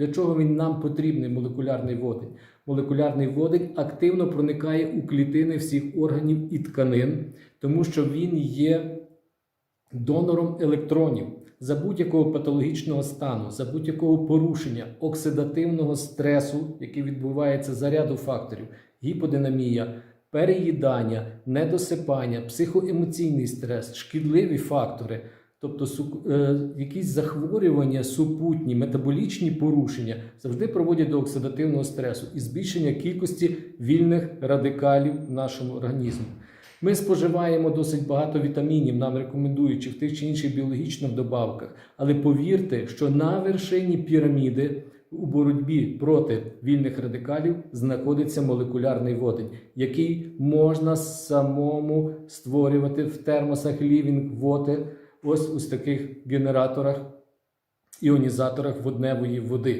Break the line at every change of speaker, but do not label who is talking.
Для чого він нам потрібний молекулярний водень? Молекулярний водень активно проникає у клітини всіх органів і тканин, тому що він є донором електронів за будь-якого патологічного стану, за будь-якого порушення оксидативного стресу, який відбувається за ряду факторів: гіподинамія, переїдання, недосипання, психоемоційний стрес, шкідливі фактори. Тобто е, якісь захворювання, супутні, метаболічні порушення завжди проводять до оксидативного стресу і збільшення кількості вільних радикалів в нашому організмі. Ми споживаємо досить багато вітамінів, нам рекомендуючи в тих чи інших біологічних добавках. Але повірте, що на вершині піраміди у боротьбі проти вільних радикалів знаходиться молекулярний водень, який можна самому створювати в термосах Living Water, ось у таких генераторах, іонізаторах водневої води.